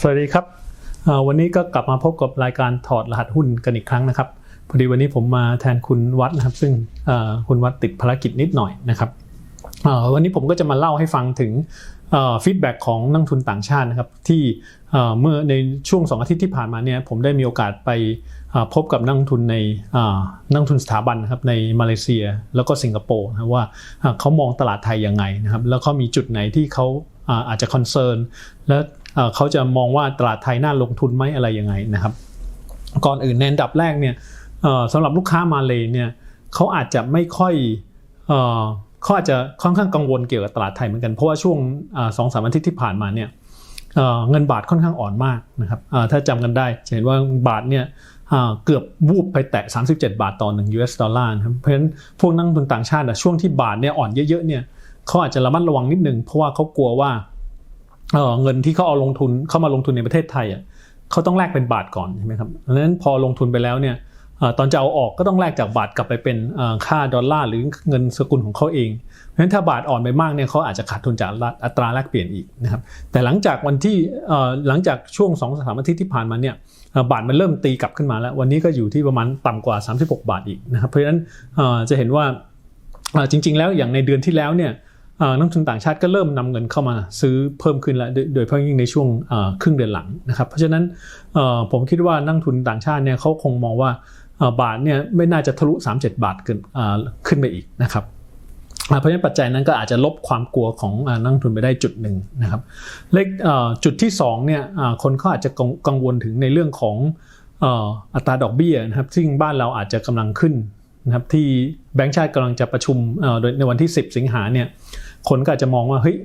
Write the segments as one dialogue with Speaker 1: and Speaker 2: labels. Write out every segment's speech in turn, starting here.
Speaker 1: สวัสดีครับ วันนี้ก็กลับมาพบกับรายการถอดรหัสหุ้นกันอีกครั้งนะครับ พอดีวันนี้ผมมาแทนคุณวัดนะครับ ซึ่งคุณวัดติดภารกิจนิดหน่อยนะครับวันนี้ผมก็จะมาเล่าให้ฟังถึงฟีดแบ็กของนักทุนต่างชาตินะครับ ที่เมื่อในช่วงสองอาทิตย์ที่ผ่านมาเนี่ยผมได้มีโอกาสไปพบกับนักทุนในนักทุนสถาบันนะครับในมาเลเซียแล้วก็สิงคโปร์นะว่าอ่าเขามองตลาดไทยยังไงนะครับแล้วเขามีจุดไหนที่เขา อาจจะคอนเซิร์นและเอ่อเขาจะมองว่าตลาดไทยน่าลงทุนไหมอะไรยังไงนะครับ ก่อนอื่นในอันดับแรกเนี่ยสำหรับลูกค้ามาเลยเนี่ยเขาอาจจะไม่ค่อยเขาอาจจะค่อนข้างกังวลเกี่ยวกับตลาดไทยเหมือนกันเพราะว่าช่วงสองสามอาทิตย์ที่ผ่านมาเนี่ยเเงินบาทค่อนข้างอ่อนมากนะครับถ้าจำกันได้จะเห็นว่าบาทเนี่ยเกือบวูบไปแตะ 37 บาทต่อ1 US ดอลลาร์ครับเพราะฉะนั้นพวกนักลงทุนต่างชาติช่วงที่บาทเนี่ยอ่อนเยอะๆเนี่ย เขาอาจจะระมัดระวังนิดนึง เพราะว่าเขากลัวว่าเออเงินที่เขาเอาลงทุนเข้ามาลงทุนในประเทศไทยอะเขาต้องแลกเป็นบาทก่อนใช่ไหมครับดังนั้นพอลงทุนไปแล้วเนี่ยออตอนจะเอาออกก็ต้องแลกจากบาทกลับไปเป็นออค่าดอลลาร์หรือเงินสกุลของเขาเอง เพราะฉะนั้นถ้าบาทอ่อนไปมากเนี่ยเขาอาจจะขาดทุนจากอัตราแลกเปลี่ยนอีกนะครับ แต่หลังจากวันที่หลังจากช่วง2องสามอาทิตย์ที่ผ่านมาเนี่ยบาทมันเริ่มตีกลับขึ้นมาแล้ว วันนี้ก็อยู่ที่ประมาณต่ำกว่า 36 บาทอีกนะครับ เพราะฉะนั้นจะเห็นว่าจริง ๆ แล้วอย่างในเดือนที่แล้วเนี่ย นักทุนต่างชาติก็เริ่มนำเงินเข้ามาซื้อเพิ่มขึ้นแล้วโดยเฉพาะยิ่งในช่วงครึ่งเดือนหลังนะครับเพราะฉะนั้นผมคิดว่านักทุนต่างชาติเนี่ยเขาคงมองว่าบาทเนี่ยไม่น่าจะทะลุ 37 บาทขึ้นขึ้นไปอีกนะครับเพราะฉะนั้นปัจจัยนั้นก็อาจจะลบความกลัวของนักทุนไปได้จุดหนึ่งนะครับเลขจุดที่สองเนี่ยคนเขาอาจจะกังวลถึงในเรื่องของอัตราดอกเบี้ยนะครับซึ่งบ้านเราอาจจะกำลังขึ้นนะครับที่แบงก์ชาติกำลังจะประชุมโดยในวันที่ 10 สิงหาเนี่ย คนก็อาจจะมองว่าเฮ้ย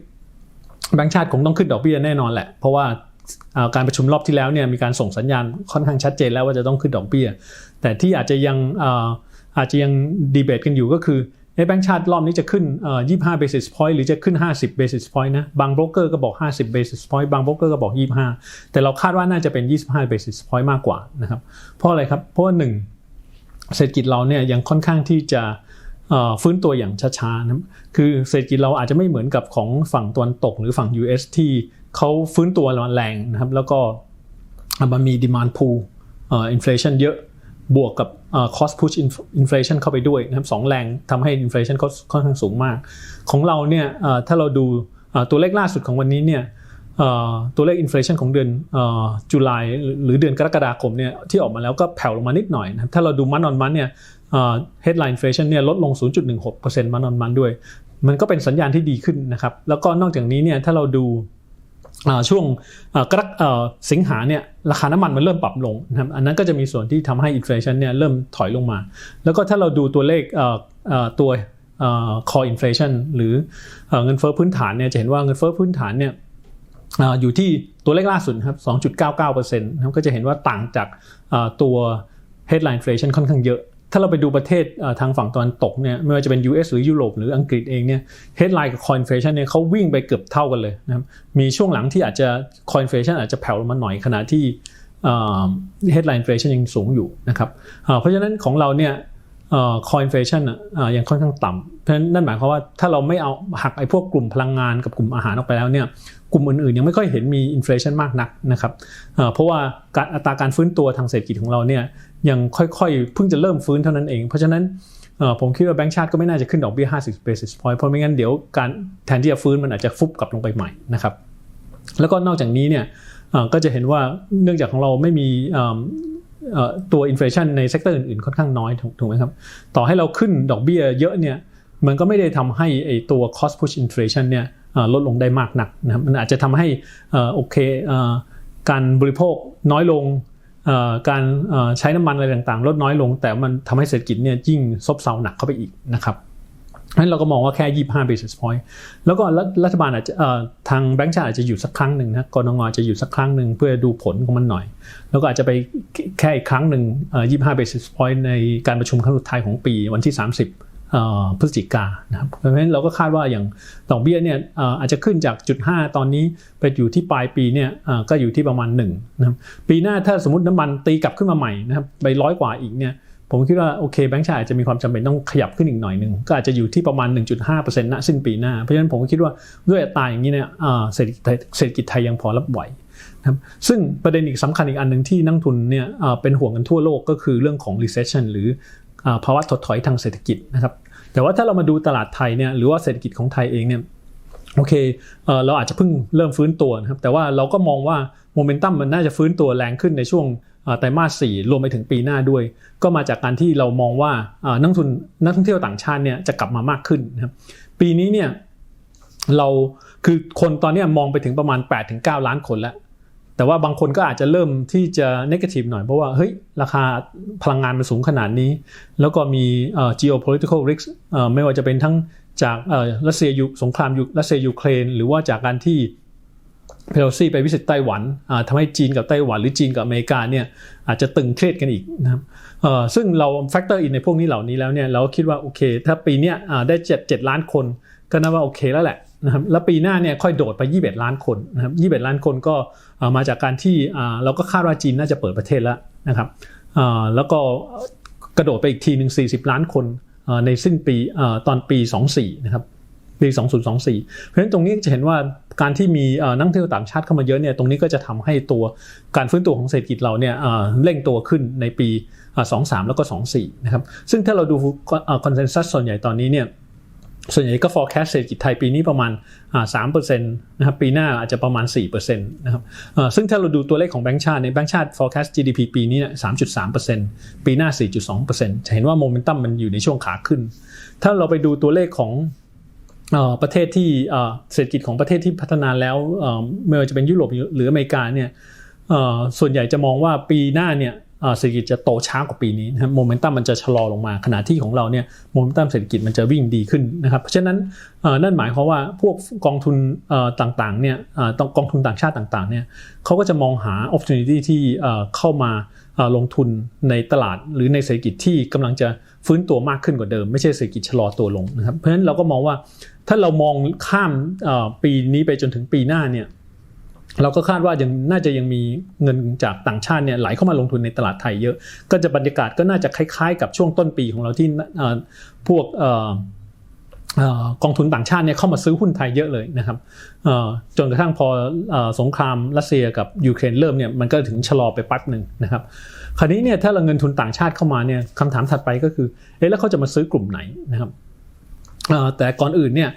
Speaker 1: แบงก์ชาติคงต้องขึ้นดอกเบี้ยแน่นอนแหละ เพราะว่าการประชุมรอบที่แล้วเนี่ยมีการส่งสัญญาณค่อนข้างชัดเจนแล้วว่าจะต้องขึ้นดอกเบี้ย แต่ที่อาจจะยังเอ่อาจจะยังดีเบตกันอยู่ก็คือเอ๊ะแบงก์ชาติรอบนี้จะขึ้น 25 basis point หรือจะขึ้น 50 basis point นะ บางโบรกเกอร์ก็บอก 50 basis point บางโบรกเกอร์ก็บอก 25 แต่เราคาดว่าน่าจะเป็น 25 basis point มากกว่านะครับ เพราะอะไรครับ เพราะว่าหนึ่งเศรษฐกิจเราเนี่ยยังค่อนข้างที่จะ ฟื้นตัวอย่างช้าๆนะคือเศรษฐกิจเราอาจจะไม่เหมือนกับของฝั่งตะวันตกหรือฝั่ง US ที่เขาฟื้นตัวแรงนะครับ แล้วก็มันมี demand pull อ่อ inflation เยอะบวกกับเอ่อ cost push inflation เข้าไปด้วยนะครับสองแรงทำให้ inflation เขาค่อนข้างสูงมาก ของเราเนี่ยถ้าเราดูตัวเลขล่าสุดของวันนี้เนี่ยตัวเลข inflation ของเดือนจุลายหรือเดือนกรกฎาคมเนี่ยที่ออกมาแล้วก็แผ่วลงมานิดหน่อยนะครับถ้าเราดูมันออนมันเนี่ย headline inflation เนี่ยลดลง 0.16%มันออนมันด้วย มันก็เป็นสัญญาณที่ดีขึ้นนะครับ แล้วก็นอกจากนี้เนี่ยถ้าเราดูช่วงกรกสิงหาเนี่ยราคาน้ำมันมันเริ่มปรับลงนะครับอันนั้นก็จะมีส่วนที่ทำให้ inflation เนี่ยเริ่มถอยลงมา แล้วก็ถ้าเราดูตัวเลขตัว core inflation หรือเงินเฟ้อพื้นฐานเนี่ยจะเห็นว่าเงินเฟ้อพื้นฐานเนี่ยอยู่ที่ตัวเลขล่าสุดครับ 2.99%นะครับก็จะเห็นว่าต่างจากตัว headline inflation ค่อนข้างเยอะ ถ้าเราไปดูประเทศทางฝั่งตะวันตกเนี่ยไม่ว่าจะเป็น US หรือยุโรปหรืออังกฤษเองเนี่ย headline กับ core inflation เนี่ยเขาวิ่งไปเกือบเท่ากันเลยนะครับมีช่วงหลังที่อาจจะ core inflation อาจจะแผ่วลงมาหน่อยขณะที่ headline inflation ยังสูงอยู่นะครับเพราะฉะนั้นของเราเนี่ย core inflation ยังค่อนข้างต่ำเพราะฉะนั้นนั่นหมายความว่าถ้าเราไม่เอาหักไอ้พวกกลุ่มพลังงานกับกลุ่มอาหารออกไปแล้วเนี่ย กลุ่มอื่นๆยังไม่ค่อยเห็นมีอินฟลชันมากนักนะครับเพราะว่าอัตราการฟื้นตัวทางเศรษฐกิจของเราเนี่ยยังค่อยๆ เพิ่งจะเริ่มฟื้นเท่านั้นเอง เพราะฉะนั้นผมคิดว่าแบงก์ชาติก็ไม่น่าจะขึ้นดอกเบี้ย 50 basis point เพราะไม่งั้นเดี๋ยวการแทนที่จะฟื้นมันอาจจะฟุบกลับลงไปใหม่นะครับแล้วก็นอกจากนี้เนี่ยก็จะเห็นว่าเนื่องจากของเราไม่มีตัวอินฟลชันในเซกเตอร์อื่นๆค่อนข้างน้อยถูกไหมครับต่อให้เราขึ้นดอกเบี้ยเยอะเนี่ยมันก็ไม่ได้ทำให้ไอตัว cost push inflation เนี่ย ลดลงได้มากนักนะครับมันอาจจะทำให้โอเคการบริโภคน้อยลงการใช้น้ำมันอะไรต่างๆ ลดน้อยลง แต่มันทำให้เศรษฐกิจเนี่ยยิ่งซบเซาหนักเข้าไปอีกนะครับนั้นเราก็มองว่าแค่ 25 basis point แล้วก็รัฐบาลอาจจะทางแบงก์ชาติอาจจะอยู่สักครั้งหนึ่งนะกรงอาจจะอยู่สักครั้งหนึ่งเพื่อดูผลของมันหน่อย แล้วก็อาจจะไปแค่อีกครั้งหนึ่ง25 basis point ในการประชุมครั้งสุดท้ายของปีวันที่ 30 พฤศจิกานะครับเพราะฉะนั้นเราก็คาดว่าอย่างดอกเบี้ยเนี่ยอาจจะขึ้นจากจุด5ตอนนี้ไปอยู่ที่ปลายปีเนี่ยก็อยู่ที่ประมาณ1นะครับปีหน้าถ้าสมมติน้ำมันตีกลับขึ้นมาใหม่นะครับไปร้อยกว่าอีกเนี่ยผมคิดว่าโอเคแบงก์ชาติอาจจะมีความจำเป็นต้องขยับขึ้นอีกหน่อยหนึ่งก็อาจจะอยู่ที่ประมาณ 1.5%ณสิ้นปีหน้า เพราะฉะนั้นผมก็คิดว่าด้วยอัตราอย่างนี้เนี่ยเศรษฐกิจไทยเศรษฐกิจไทยยังพอรับไหวนะครับซึ่งประเด็นอีกสำคัญอีกอันหนึ่งที่นักทุนเนี่ยเป็นห่วงกันทั่วโลกก็คือเรื่องของ recession หรือ ภาวะถดถอยทางเศรษฐกิจนะครับแต่ว่าถ้าเรามาดูตลาดไทยเนี่ยหรือว่าเศรษฐกิจของไทยเองเนี่ยโอเคเเราอาจจะเพิ่งเริ่มฟื้นตัวนะครับแต่ว่าเราก็มองว่าโมเมนตัมมันน่าจะฟื้นตัวแรงขึ้นในช่วงไตรมาสสี่รวมไปถึงปีหน้าด้วย ก็มาจากการที่เรามองว่านักทุนนักท่องเที่ยวต่างชาติเนี่ยจะกลับมามากขึ้นนะครับปีนี้เนี่ยเราคือคนตอนนี้มองไปถึงประมาณ8-9ล้านคนแล้ว แต่ว่าบางคนก็อาจจะเริ่มที่จะนกาทีฟหน่อยเพราะว่าเฮ้ยราคาพลังงานมันสูงขนาดนี้ แล้วก็มี geopolitical risk ไม่ว่าจะเป็นทั้งจากรัสเซียยุสงครามยุรัสเซียยูเครนหรือว่าจากการที่เพโลซี่ไปวิสิตไต้หวันอ่าทำให้จีนกับไต้หวันหรือจีนกับอเมริกาเนี่ยอาจจะตึงเครียดกันอีกนะครับซึ่งเราแฟกเตอร์อินในพวกนี้เหล่านี้แล้วเนี่ยเราก็คิดว่าโอเค ถ้าปีเนี้ยอ่าได้7 7ล้านคนก็นับว่าโอเคแล้วแหละ นะครับแล้วปีหน้าเนี่ยค่อยโดดไป 21 ล้านคนนะครับ21 ล้านคนก็มาจากการที่เราก็คาดว่าจีนน่าจะเปิดประเทศแล้วนะครับแล้วก็กระโดดไปอีกทีหนึ่ง40 ล้านคนในสิ้นปีตอนปี 24 นะครับปี 2024 เพราะฉะนั้นตรงนี้จะเห็นว่าการที่มีนักท่องเที่ยวต่างชาติเข้ามาเยอะเนี่ยตรงนี้ก็จะทำให้ตัวการฟื้นตัวของเศรษฐกิจเราเนี่ยเร่งตัวขึ้นในปี 23 แล้วก็ 24 นะครับซึ่งถ้าเราดูคอนเซนแซสส่วนใหญ่ตอนนี้เนี่ย ส่วนใหญ่ก็ forecast เศรษฐกิจไทยปีนี้ประมาณสามเปอร์เซ็นะครับปีหน้าอาจจะประมาณ4%นะครับซึ่งถ้าเราดูตัวเลขของแบงก์ชาติในแบงก์ชาติ forecast GDP ปีนี้เนี่ยสามจุดสามเปอร์เซ็นต์ปีหน้า 4.2%จะเห็นว่าโมเมนตัมมันอยู่ในช่วงขาขึ้น ถ้าเราไปดูตัวเลขของประเทศที่เศรษฐกิจของประเทศที่พัฒนาแล้วไม่ว่าจะเป็นยุโรปหรืออเมริกาเนี่ยส่วนใหญ่จะมองว่าปีหน้าเนี่ย เศรษฐกิจจะโตช้ากว่าปีนี้นะครับโมเมนตัมมันจะชะลอลงมาขณะที่ของเราเนี่ยโมเมนตัมเศรษฐกิจมันจะวิ่งดีขึ้นนะครับเพราะฉะนั้นนั่นหมายความว่าพวกกองทุนต่างๆเนี่ยกองทุนต่างชาติต่างๆเนี่ยเขาก็จะมองหา opportunity ที่เข้ามาลงทุนในตลาดหรือในเศรษฐกิจที่กำลังจะฟื้นตัวมากขึ้นกว่าเดิม ไม่ใช่เศรษฐกิจชะลอตัวลงนะครับเพราะฉะนั้นเราก็มองว่าถ้าเรามองข้ามปีนี้ไปจนถึงปีหน้าเนี่ย เราก็คาดว่ายังน่าจะยังมีเงินจากต่างชาติเนี่ยไหลเข้ามาลงทุนในตลาดไทยเยอะ ก็จะบรรยากาศก็น่าจะคล้ายๆ กับช่วงต้นปีของเราที่พวกออกองทุนต่างชาติเนี่ยเข้ามาซื้อหุ้นไทยเยอะเลยนะครับจนกระทั่งพออสงครามรัสเซียกับยูเครนเริ่มเนี่ยมันก็ถึงชะลอไปแป๊บหนึ่งนะครับคราวนี้เนี่ยถ้าเราเงินทุนต่างชาติเข้ามาเนี่ยคำถามถัดไปก็คือเอ๊ะแล้วเขาจะมาซื้อกลุ่มไหนนะครับแต่ก่อนอื่นเนี่ย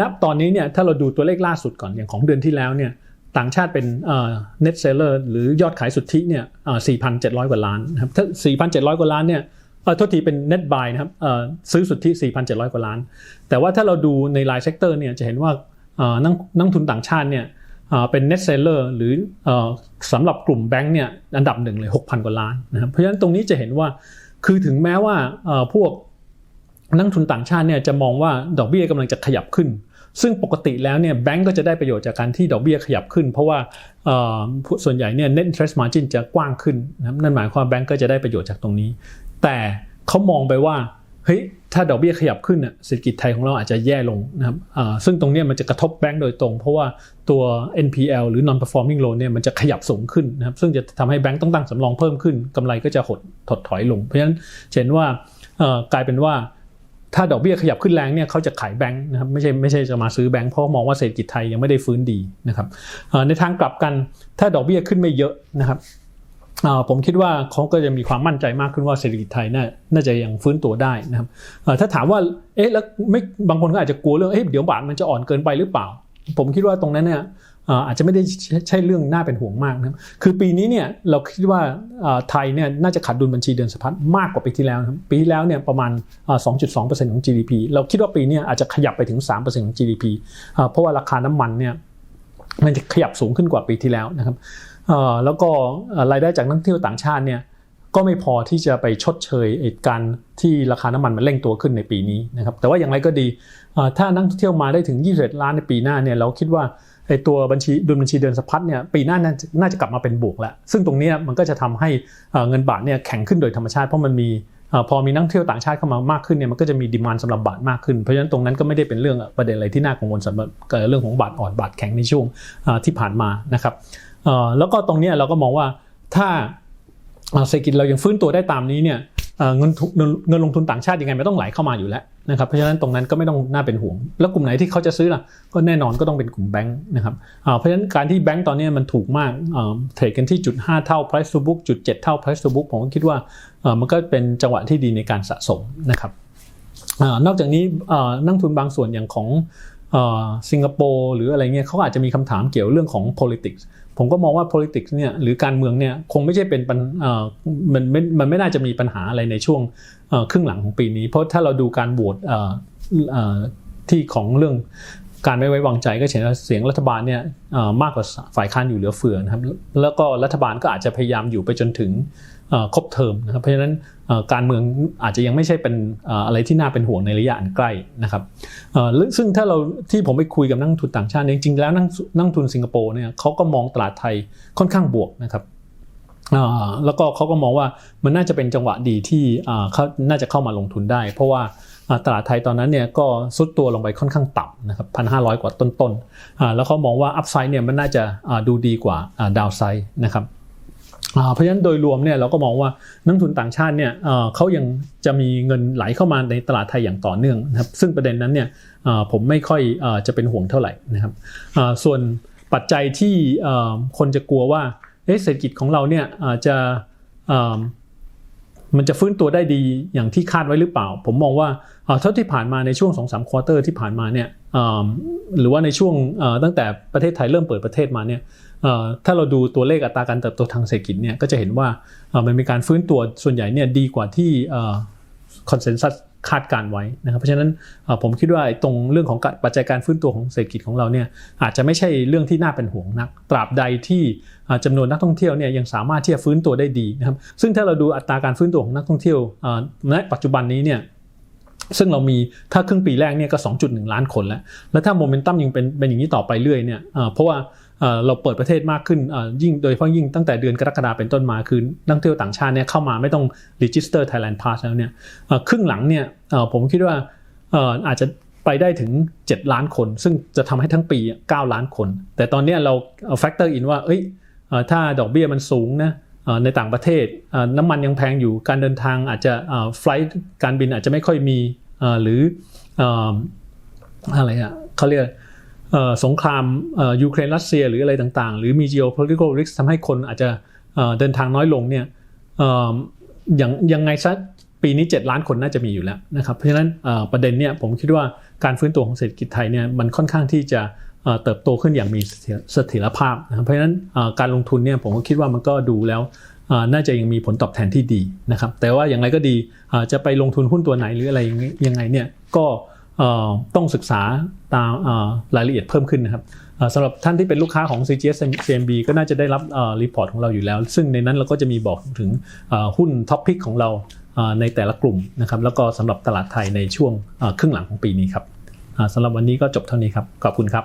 Speaker 1: ณตอนนี้เนี่ยถ้าเราดูตัวเลขล่าสุดก่อนอย่างของเดือนที่แล้วเนี่ย ต่างชาติเป็นเอ่อ net seller หรือยอดขายสุทธิเนี่ย4,700 กว่าล้านนะครับถ้า4,700 กว่าล้านเนี่ยเออโทษทีเป็น net buy นะครับซื้อสุทธิ 4,700 กว่าล้าน แต่ว่าถ้าเราดูในรายเซกเตอร์เนี่ยจะเห็นว่านักนักทุนต่างชาติเนี่ยเอ่อเป็น net seller หรือสำหรับกลุ่มแบงก์เนี่ยอันดับหนึ่งเลย 6,000 กว่าล้านนะครับเพราะฉะนั้นตรงนี้จะเห็นว่าคือถึงแม้ว่าพวกนักทุนต่างชาติเนี่ยจะมองว่าดอกเบี้ยกำลังจะขยับขึ้น ซึ่งปกติแล้วเนี่ยแบงก์ก็จะได้ประโยชน์จากการที่ดอกเบี้ยขยับขึ้น เพราะว่าผู้ส่วนใหญ่เนี่ย net interest margin จะกว้างขึ้นนะนั่นหมายความว่าแบงก์ก็จะได้ประโยชน์จากตรงนี้ แต่เขามองไปว่าเฮ้ยถ้าดอกเบี้ยขยับขึ้นน่ะเศรษฐกิจไทยของเราอาจจะแย่ลงนะครับซึ่งตรงนี้มันจะกระทบแบงก์โดยตรง เพราะว่าตัว NPL หรือ non performing loan เนี่ยมันจะขยับสูงขึ้นนะครับซึ่งจะทำให้แบงก์ต้องตั้งสำรองเพิ่มขึ้นกำไรก็จะหดถดถอยลง เพราะฉะนั้นเห็นว่ากลายเป็นว่า ถ้าดอกเบี้ยขยับขึ้นแรงเนี่ยเขาจะขายแบงค์นะครับไม่ใช่ไม่ใช่จะมาซื้อแบงค์เพราะมองว่าเศรษฐกิจไทยยังไม่ได้ฟื้นดีนะครับในทางกลับกันถ้าดอกเบี้ยขึ้นไม่เยอะนะครับผมคิดว่าเขาก็จะมีความมั่นใจมากขึ้นว่าเศรษฐกิจไทยน่าน่าจะยังฟื้นตัวได้นะครับถ้าถามว่าเอ๊ะแล้วไม่บางคนก็อาจจะกลัวเรื่องเอ๊ะเดี๋ยวบาทมันจะอ่อนเกินไปหรือเปล่า ผมคิดว่าตรงนั้นเนี่ย อาจจะไม่ได้ใช่เรื่องน่าเป็นห่วงมากนะครับคือปีนี้เนี่ยเราคิดว่าไทยเนี่ยน่าจะขาดดุลบัญชีเดินสะพัดมากกว่าปีที่แล้วนะครับปีที่แล้วเนี่ยประมาณเอ่อ2.2%ของ GDP เราคิดว่าปีนี้อาจจะขยับไปถึง 3%ของ GDP เอ่อเพราะว่าราคาน้ำมันเนี่ยมันจะขยับสูงขึ้นกว่าปีที่แล้วนะครับแล้วก็รายได้จากนักท่องเที่ยวต่างชาติเนี่ยก็ไม่พอที่จะไปชดเชยเหตุการณ์ที่ราคาน้ำมันมันเร่งตัวขึ้นในปีนี้นะครับแต่ว่าอย่างไรก็ดีถ้านักท่องเที่ยวมาได้ถึง21ล้านในปีหน้าเนี่ยเราคิดว่า ไอตัวบัญชีดุลบัญชีเดินสะพัดเนี่ยปีหน้าน่าจะกลับมาเป็นบวกแล้วซึ่งตรงนี้มันก็จะทำให้เงินบาทเนี่ยแข็งขึ้นโดยธรรมชาติ เพราะมันมีพอมีนักท่องเที่ยวต่างชาติเข้ามามากขึ้นเนี่ยมันก็จะมีดีมานสำหรับบาทมากขึ้นเพราะฉะนั้นตรงนั้นก็ไม่ได้เป็นเรื่องประเด็นอะไรที่น่ากังวลสำหรับเรื่องของบาทอ่อนบาทแข็งในช่วงที่ผ่านมานะครับแล้วก็ตรงนี้เราก็มองว่าถ้าเศรษฐกิจเรายังฟื้นตัวได้ตามนี้เนี่ย เงินเงินลงทุนต่างชาติยังไงไมันต้องไหลเข้ามาอยู่แล้วนะครับเพราะฉะนั้นตรงนั้นก็ไม่ต้องน่าเป็นห่วง แล้วกลุ่มไหนที่เขาจะซื้อล่ะก็แน่นอนก็ต้องเป็นกลุ่มแบงค์นะครับเพราะฉะนั้นการที่แบงค์ตอนนี้มันถูกมากเทรดกันที่จุด5เท่า price to book จุด7เท่า price to book ผมก็คิดว่ามันก็เป็นจังหวะที่ดีในการสะสมนะครับอนอกจากนี้นักทุนบางส่วนอย่างของ สิงคโปร์หรืออะไรเงี้ยเขาอาจจะมีคำถามเกี่ยวเรื่องของ politics ผมก็มองว่า politics เนี่ยหรือการเมืองเนี่ยคงไม่ใช่เป็นปัญมันไม่มันไม่น่าจะมีปัญหาอะไรในช่วงครึ่งหลังของปีนี้ เพราะถ้าเราดูการโหวตที่ของเรื่องการไม่ไว้วางใจก็เห็นว่าเสียงรัฐบาลเนี่ยมากกว่าฝ่ายค้านอยู่เหลือเฟือนะครับแล้วก็รัฐบาลก็อาจจะพยายามอยู่ไปจนถึง ครบเทอมนะครับเพราะฉะนั้นการเมืองอาจจะยังไม่ใช่เป็นอะไรที่น่าเป็นห่วงในระยะอันใกล้นะครับซึ่งถ้าเราที่ผมไปคุยกับนักทุนต่างชาติจริงๆแล้วนักนักทุนสิงคโปร์เนี่ยเขาก็มองตลาดไทยค่อนข้างบวกนะครับแล้วก็เขาก็มองว่ามันน่าจะเป็นจังหวะดีที่เขาน่าจะเข้ามาลงทุนได้ เพราะว่าตลาดไทยตอนนั้นเนี่ยก็ซุดตัวลงไปค่อนข้างต่ำนะครับพันห้าร้อยกว่าต้นๆแล้วเขามองว่าอัพไซด์เนี่ยมันน่าจะดูดีกว่าดาวไซด์นะครับ เพราะฉะนั้นโดยรวมเนี่ยเราก็มองว่านักทุนต่างชาติเนี่ยเขายังจะมีเงินไหลเข้ามาในตลาดไทยอย่างต่อเนื่องนะครับซึ่งประเด็นนั้นเนี่ยผมไม่ค่อยจะเป็นห่วงเท่าไหร่นะครับส่วนปัจจัยที่คนจะกลัวว่าเศรษฐกิจของเราเนี่ยจะมันจะฟื้นตัวได้ดีอย่างที่คาดไว้หรือเปล่า ผมมองว่าเท่าที่ผ่านมาในช่วง2อสควอเตอร์ที่ผ่านมาเนี่ยหรือว่าในช่วงตั้งแต่ประเทศไทยเริ่มเปิดประเทศมาเนี่ย ถ้าเราดูตัวเลขอัตราการเติบโตทางเศรษฐกิจเนี่ยก็จะเห็นว่ามันมีการฟื้นตัวส่วนใหญ่เนี่ยดีกว่าที่คอนเซนแซสคาดการไว้นะครับเพราะฉะนั้นผมคิดว่าตรงเรื่องของปัจจัยการฟื้นตัวของเศรษฐกิจของเราเนี่ยอาจจะไม่ใช่เรื่องที่น่าเป็นห่วงนัก ตราบใดที่จำานวนนักท่องเที่ยวเนี่ยยังสามารถที่จะฟื้นตัวได้ดีนะครับซึ่งถ้าเราดูอัตราการฟื้นตัวของนักท่องเที่ยวอ่าณปัจจุบันนี้เนี่ยซึ่งเรามีถ้าครึ่งปีแรกเนี่ยก็ 2.1 ล้านคนแล้ว แล้วถ้าโมเมนตัมยังเป็นเป็นอย่างนี้ต่อไปเรื่อยเนี่ยเพราะว่า เราเปิดประเทศมากขึ้นยิ่งโดยเฉพาะยิ่งตั้งแต่เดือนกรกฎาเป็นต้นมาคือนักท่องเที่ยวต่างชาติเนี่ยเข้ามาไม่ต้อง register Thailand Pass แล้วเนี่ยครึ่งหลังเนี่ยผมคิดว่าอาจจะไปได้ถึง 7 ล้านคน ซึ่งจะทำให้ทั้งปี 9 ล้านคน แต่ตอนนี้เราเอา factor in ว่าเอ้ยถ้าดอกเบี้ยมันสูงนะในต่างประเทศน้ำมันยังแพงอยู่การเดินทางอาจจะไฟล์การบินอาจจะไม่ค่อยมีหรืออะไรอะเขาเรียก สงครามยูเครนรัสเซียหรืออะไรต่างๆ หรือมี geopolitical risk ทำให้คนอาจจะเดินทางน้อยลงเนี่ยอย่างยังไงซะปีนี้ 7 ล้านคนน่าจะมีอยู่แล้วนะครับเพราะฉะนั้นประเด็นเนี่ยผมคิดว่าการฟื้นตัวของเศรษฐกิจไทยเนี่ยมันค่อนข้างที่จะเติบโตขึ้นอย่างมีเสถียรภาพนะครับเพราะฉะนั้นการลงทุนเนี่ยผมก็คิดว่ามันก็ดูแล้วน่าจะยังมีผลตอบแทนที่ดีนะครับแต่ว่าอย่างไรก็ดีจะไปลงทุนหุ้นตัวไหนหรืออะไรยังไงเนี่ยก็ ต้องศึกษาตามรายละเอียดเพิ่มขึ้นนะครับสำหรับท่านที่เป็นลูกค้าของ CGS CMB ก็น่าจะได้รับรีพอร์ตของเราอยู่แล้ว ซึ่งในนั้นเราก็จะมีบอกถึงหุ้นท็อปพิกของเราในแต่ละกลุ่มนะครับแล้วก็สำหรับตลาดไทยในช่วงครึ่งหลังของปีนี้ครับสำหรับวันนี้ก็จบเท่านี้ครับ ขอบคุณครับ